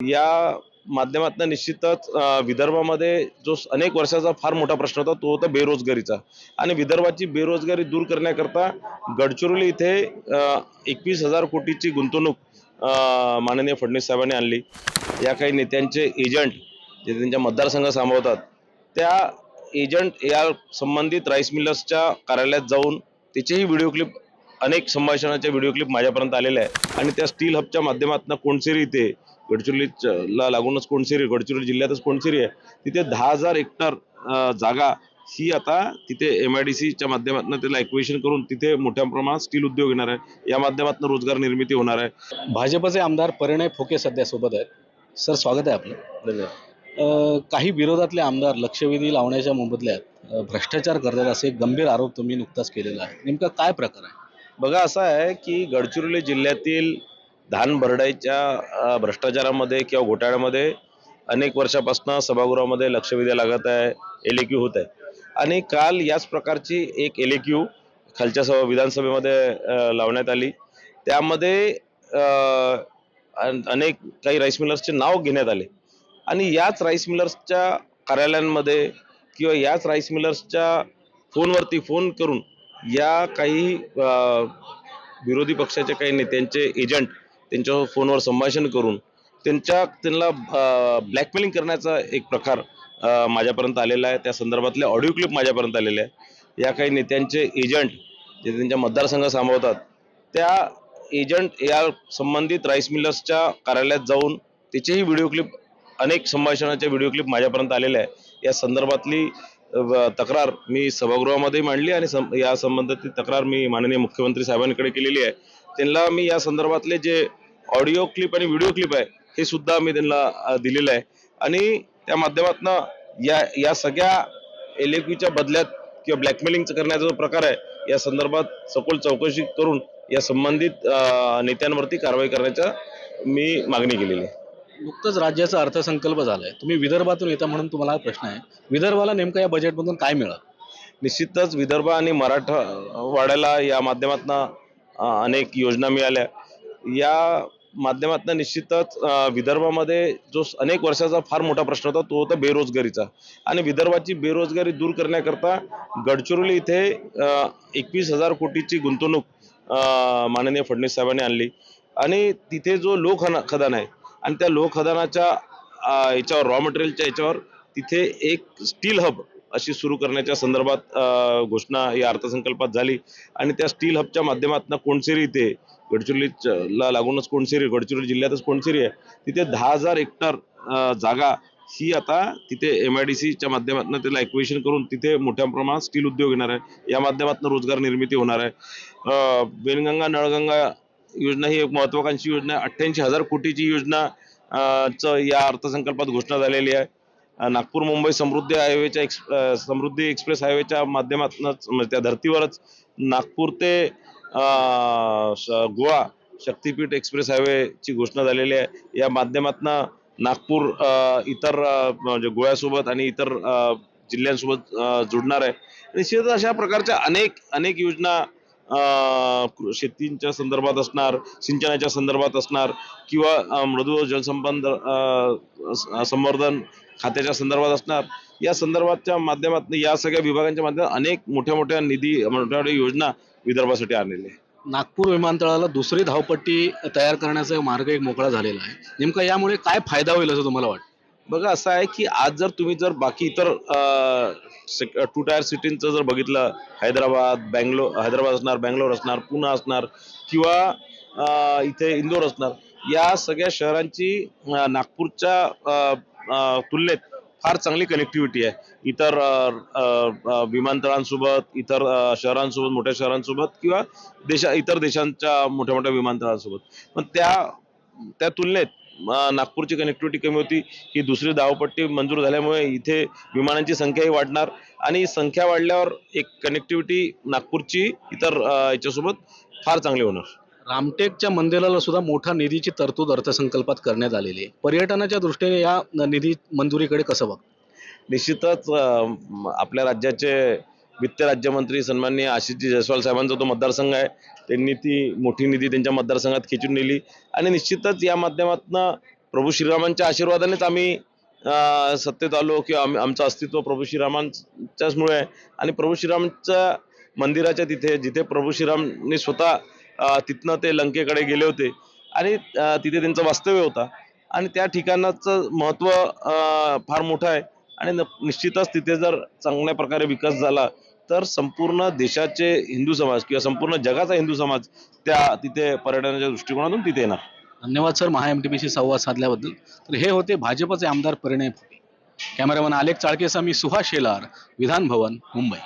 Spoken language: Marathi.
या माध्यमातून निश्चितच विदर्भामध्ये जो अनेक वर्षाचा फार मोठा प्रश्न होता तो होता बेरोजगारीचा. आणि विदर्भाची बेरोजगारी दूर करण्याकरता गडचिरोली इथे एकवीस हजार कोटीची गुंतवणूक माननीय फडणवीस साहेबांनी आणली. या काही नेत्यांचे एजंट जे त्यांच्या मतदारसंघ सांभाळतात त्या एजंट या संबंधित राईस मिलर्सच्या कार्यालयात जाऊन त्याचेही व्हिडिओ क्लिप अनेक संभाषणाचे व्हिडिओ क्लिप माझ्यापर्यंत आलेले आहे आणि त्या स्टील हबच्या माध्यमातून कोणसेरी इथे गडचिरोलीला लागूनच कोणसेरी गडचिरोली जिल्ह्यातच कोणसेरी आहे? तिथे दहा हजार हेक्टर जागा ही आता तिथे एम आय डी सीच्या माध्यमातून त्याला एक्विशन करून तिथे मोठ्या प्रमाणात स्टील उद्योग येणार आहे. या माध्यमातून रोजगार निर्मिती होणार आहे. भाजपचे आमदार परिणय फुके सध्या सोबत आहेत. सर स्वागत आहे आपलं. अ, काही विरोधातले आमदार लक्षवेधी लावण्याच्या मोबदल्यात भ्रष्टाचार करतात असे गंभीर आरोप तुम्ही नुकताच केलेला आहे. नेमका काय प्रकार आहे? बघा असं आहे की गडचिरोली जिल्ह्यातील धान भरडाईच्या भ्रष्टाचारामध्ये किंवा घोटाळ्यामध्ये अनेक वर्षापासून सभागृहामध्ये लक्षवेधी लागत आहे एल होत आहे. आणि काल याच प्रकारची एक एल खालच्या सभा विधानसभेमध्ये लावण्यात आली. त्यामध्ये अनेक काही राईस मिलर्सचे नाव घेण्यात आले. आणि याच राईस मिलर्सच्या कार्यालयांमध्ये किंवा याच राईस मिलर्सच्या फोनवरती फोन करून या काही विरोधी पक्षाच्या काही नेत्यांचे एजंट त्यांच्या फोनवर संभाषण करून त्यांच्या त्यांना ब्लॅकमेलिंग करण्याचा एक प्रकार माझ्यापर्यंत आलेला आहे. त्या संदर्भातले ऑडिओ क्लिप माझ्यापर्यंत आलेले आहे या काही नेत्यांचे एजंट जे त्यांच्या मतदारसंघ सांभाळतात त्या एजंट या संबंधित राईस मिलर्सच्या कार्यालयात जाऊन त्याचेही व्हिडिओ क्लिप अनेक संभाषणाचे व्हिडिओ क्लिप माझ्यापर्यंत आलेले आहे या संदर्भातली तक्रार मी सभागृहामध्ये मांडली आणि सं- या संबंधातली तक्रार मी माननीय मुख्यमंत्री साहेबांकडे केलेली आहे. त्यांना मी या संदर्भातले जे ऑडिओ क्लिप आणि व्हिडिओ क्लिप आहे हे सुद्धा मी त्यांना दिलेलं आहे. आणि त्या माध्यमातून या या सगळ्या एल बदल्यात किंवा ब्लॅकमेलिंग करण्याचा जो प्रकार आहे या संदर्भात सखोल चौकशी करून या संबंधित नेत्यांवरती कारवाई करण्याचा मी मागणी केलेली आहे. नुकतंच राज्याचा अर्थसंकल्प झालाय. तुम्ही विदर्भातून येता म्हणून तुम्हाला हा प्रश्न आहे. विदर्भाला नेमकं या बजेटमधून काय मिळालं? निश्चितच विदर्भ आणि मराठवाड्याला या माध्यमातून अनेक योजना मिळाल्या. या माध्यमातून निश्चितच विदर्भामध्ये जो स- अनेक वर्षाचा फार मोठा प्रश्न होता तो होता बेरोजगारीचा. आणि विदर्भाची बेरोजगारी दूर करण्याकरता गडचिरोली इथे एकवीस हजार कोटीची गुंतवणूक माननीय फडणवीस साहेबांनी आणली. आणि तिथे जो लोकखना खदान आहे आणि त्या लोकखदानाच्या खदानाच्या याच्यावर रॉ मटेरियलच्या याच्यावर तिथे एक स्टील हब अशी सुरू करण्याच्या संदर्भात घोषणा या अर्थसंकल्पात झाली. आणि त्या स्टील हबच्या माध्यमातून कोणसेरी इथे गडचिरोलीला लागूनच कोणसेरी गडचिरोली जिल्ह्यातच कोणसेरी आहे तिथे दहा हजार हेक्टर जागा ही आता तिथे एम आय डी सीच्या माध्यमातून त्याला एक्विशन करून तिथे मोठ्या प्रमाणात स्टील उद्योग येणार आहे. या माध्यमातून रोजगार निर्मिती होणार आहे. अ, वेनगंगा नळगंगा योजना ही एक महत्वाकांक्षी योजना आहे. अठ्ठ्याऐंशी हजार कोटीची योजना च या अर्थसंकल्पात घोषणा झालेली आहे. नागपूर मुंबई समृद्धी हायवेच्या एक्स समृद्धी एक्सप्रेस हायवेच्या माध्यमातूनच म्हणजे त्या धर्तीवरच नागपूर ते गोवा शक्तीपीठ एक्सप्रेस हायवेची घोषणा झालेली आहे. या माध्यमातून नागपूर इतर म्हणजे गोव्यासोबत आणि इतर जिल्ह्यांसोबत जुडणार आहे. निश्चितच अशा प्रकारच्या अनेक अनेक योजना शेतींच्या संदर्भात असणार सिंचनाच्या संदर्भात असणार किंवा मृदू जलसंपन्न संवर्धन खात्याच्या संदर्भात असणार. या संदर्भाच्या माध्यमातून या सगळ्या विभागांच्या माध्यमात अनेक मोठ्या मोठ्या निधी मोठ्या मोठ्या योजना विदर्भासाठी आणलेल्या आहे नागपूर विमानतळाला दुसरी धावपट्टी तयार करण्याचा मार्ग एक मोकळा झालेला आहे. नेमका यामुळे काय फायदा होईल असं तुम्हाला वाटतं? बघा असं आहे की आज जर तुम्ही जर बाकी इतर टू टायर सिटींचं जर बघितलं हैदराबाद बँगलोर हैदराबाद असणार बँगलोर असणार पुणे असणार किंवा इथे इंदोर असणार या सगळ्या शहरांची नागपूरच्या तुलनेत फार चांगली कनेक्टिव्हिटी आहे. इतर विमानतळांसोबत इतर शहरांसोबत मोठ्या शहरांसोबत किंवा देशा इतर देशांच्या मोठ्या मोठ्या विमानतळांसोबत. पण त्या त्या तुलनेत नागपूरची कनेक्टिव्हिटी कमी होती. ही दुसरी धावपट्टी मंजूर झाल्यामुळे इथे विमानांची संख्याही वाढणार. आणि संख्या वाढल्यावर एक कनेक्टिव्हिटी नागपूरची इतर याच्यासोबत फार चांगली होणार. रामटेकच्या मंदिराला सुद्धा मोठा निधीची तरतूद अर्थसंकल्पात करण्यात आलेली आहे. पर्यटनाच्या दृष्टीने या निधी मंजुरीकडे कसं बघ? निश्चितच आपल्या राज्याचे वित्त राज्यमंत्री सन्माननीय आशिषजी जयस्वाल साहेबांचा तो मतदारसंघ आहे त्यांनी ती मोठी निधी त्यांच्या मतदारसंघात खेचून नेली. आणि निश्चितच या माध्यमातून प्रभू श्रीरामांच्या आशीर्वादानेच आम्ही सत्तेत आलो किंवा आम्ही आमचं अस्तित्व प्रभू श्रीरामांच्याचमुळे आहे. आणि प्रभू श्रीरामच्या मंदिराच्या तिथे जिथे प्रभू श्रीरामने स्वतः तिथनं ते लंकेकडे गेले होते. आणि तिथे त्यांचं वास्तव्य होता. आणि त्या ठिकाणाचं महत्त्व फार मोठं आहे. आणि निश्चितच तिथे जर चांगल्या प्रकारे विकास झाला तर संपूर्ण देशाचे हिंदू समाज किंवा संपूर्ण जगाचा हिंदू समाज त्या तिथे पर्यटनाच्या दृष्टिकोनातून तिथे येणार. धन्यवाद सर महा एम टी पीशी संवाद साधल्याबद्दल. तर हे होते भाजपचे आमदार परिणय कॅमेरामन आलेख चाळकेसा मी सुहास शेलार विधान भवन मुंबई.